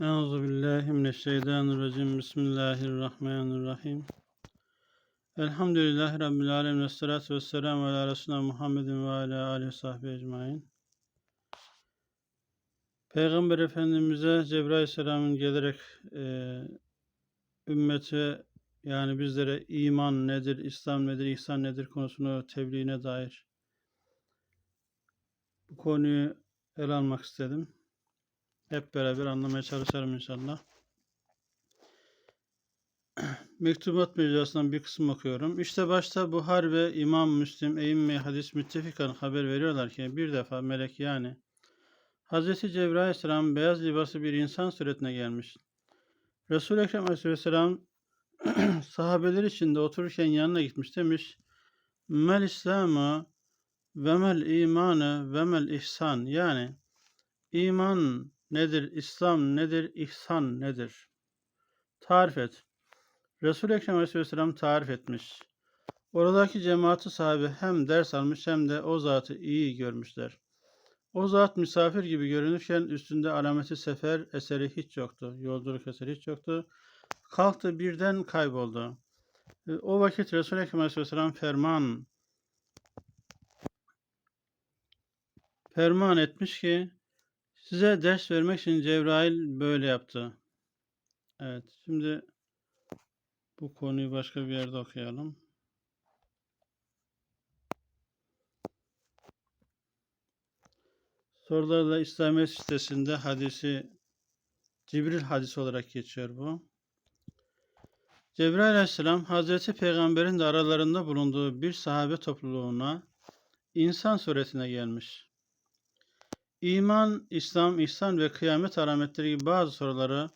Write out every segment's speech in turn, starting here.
Euzu billahi mineşşeytanirracim. Bismillahirrahmanirrahim. Elhamdülillahi rabbil alamin ve salatu vesselamu ala resulina Muhammedin ve ala alihi ve sahbihi ecmaîn. Peygamber Efendimiz'e Cebrail Aleyhisselam'ın gelerek e, ümmete yani bizlere iman nedir, İslam nedir, ihsan nedir konusunu tebliğine dair bu konuyu ele almak istedim. Hep beraber anlamaya çalışalım inşallah. Mektubat mecrasından bir kısım okuyorum. İşte başta Buhar ve İmam Müslim, Eyyim Hadis müttefikan haber veriyorlar ki bir defa melek yani Hz. Cebrail Aleyhisselam beyaz libası bir insan suretine gelmiş. Resul-i Ekrem Aleyhisselam sahabeler içinde otururken yanına gitmiş demiş. Mel İslamı ve mel imanı ve mel ihsan yani iman nedir, İslam nedir, ihsan nedir? Tarif et. Resul-i Ekrem Aleyhisselam tarif etmiş. Oradaki cemaati sahibi hem ders almış hem de o zatı iyi görmüşler. O zat misafir gibi görünürken üstünde alameti sefer eseri hiç yoktu. Yolculuk eseri hiç yoktu. Kalktı birden kayboldu. O vakit Resul-i Ekrem Aleyhisselam ferman ferman etmiş ki size ders vermek için Cebrail böyle yaptı. Evet şimdi bu konuyu başka bir yerde okuyalım. Sorularla İslamiyet sitesinde hadisi Cibril hadisi olarak geçiyor bu. Cebrail aleyhisselam Hazreti Peygamber'in de aralarında bulunduğu bir sahabe topluluğuna insan suretine gelmiş. İman, İslam, İhsan ve kıyamet alametleri gibi bazı soruları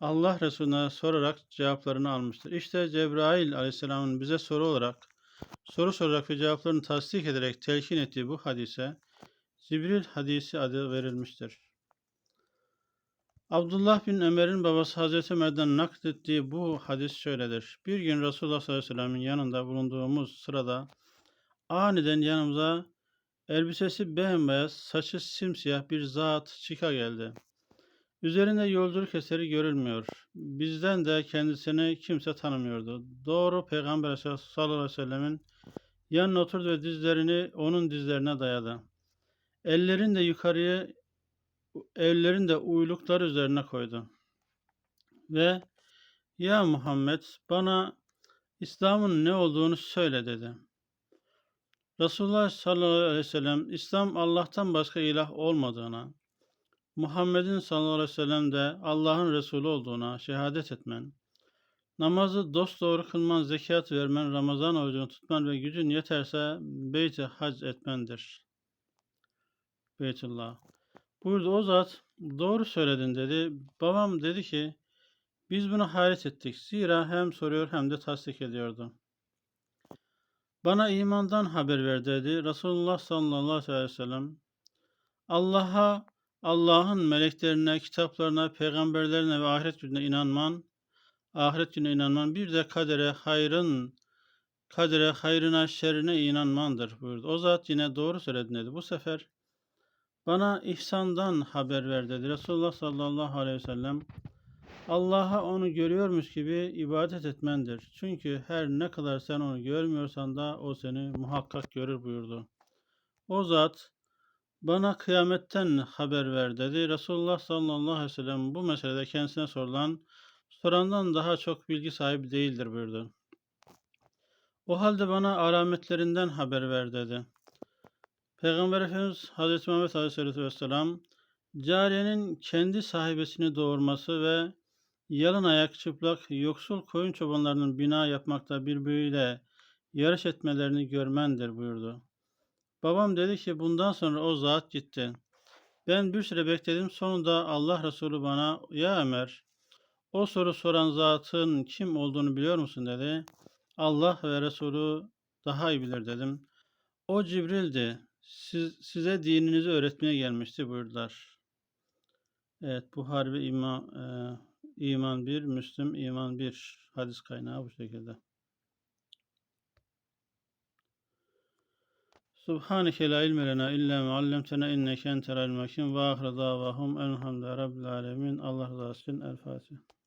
Allah Resulüne sorarak cevaplarını almıştır. İşte Cebrail aleyhisselamın bize soru olarak, soru sorarak ve cevaplarını tasdik ederek telkin ettiği bu hadise, Cibril hadisi adı verilmiştir. Abdullah bin Ömer'in babası Hazreti Ömer'den naklettiği bu hadis şöyledir. Bir gün Resulullah sallallahu aleyhi ve sellem'in yanında bulunduğumuz sırada aniden yanımıza elbisesi bembeyaz, saçı simsiyah bir zat çıka geldi. Üzerinde yolculuk eseri görülmüyor. Bizden de kendisini kimse tanımıyordu. Doğru Peygamber sallallahu aleyhi ve sellemin yanına oturdu ve dizlerini onun dizlerine dayadı. Ellerini de yukarıya ellerini de uyluklar üzerine koydu. Ve ya Muhammed bana İslam'ın ne olduğunu söyle dedi. Resulullah sallallahu aleyhi ve sellem İslam Allah'tan başka ilah olmadığına, Muhammed'in sallallahu aleyhi ve sellem de Allah'ın Resulü olduğuna şehadet etmen, namazı dosdoğru kılman, zekat vermen, Ramazan orucunu tutman ve gücün yeterse beyti hac etmendir. Beytullah. Buyurdu o zat, doğru söyledin dedi. Babam dedi ki, biz bunu hayret ettik. Zira hem soruyor hem de tasdik ediyordu. Bana imandan haber ver dedi. Resulullah sallallahu aleyhi ve sellem, Allah'a Allah'ın meleklerine, kitaplarına, peygamberlerine ve ahiret gününe inanman, ahiret gününe inanman, bir de kadere, hayrın, kadere, hayrına, şerrine inanmandır buyurdu. O zat yine doğru söyledin dedi. Bu sefer bana ihsandan haber ver dedi. Resulullah sallallahu aleyhi ve sellem, Allah'a onu görüyormuş gibi ibadet etmendir. Çünkü her ne kadar sen onu görmüyorsan da o seni muhakkak görür buyurdu. O zat bana kıyametten haber ver dedi. Resulullah sallallahu aleyhi ve sellem bu meselede kendisine sorulan sorandan daha çok bilgi sahibi değildir buyurdu. O halde bana alametlerinden haber ver dedi. Peygamber Efendimiz Hazreti Muhammed Aleyhisselatü Vesselam cariyenin kendi sahibesini doğurması ve yalın ayak çıplak yoksul koyun çobanlarının bina yapmakta birbiriyle yarış etmelerini görmendir buyurdu. Babam dedi ki bundan sonra o zat gitti. Ben bir süre bekledim. Sonunda Allah Resulü bana ya Ömer o soru soran zatın kim olduğunu biliyor musun dedi. Allah ve Resulü daha iyi bilir dedim. O Cibril'di. Siz, size dininizi öğretmeye gelmişti buyurdular. Evet bu harbi iman, e, iman bir, Müslüm iman bir hadis kaynağı bu şekilde. Subhaneke la ilme lena illa ma allamtena inneke entel alimul hakim ve ahire davahum elhamdülillahi rabbil alemin. Allah razı olsun. El Fatiha.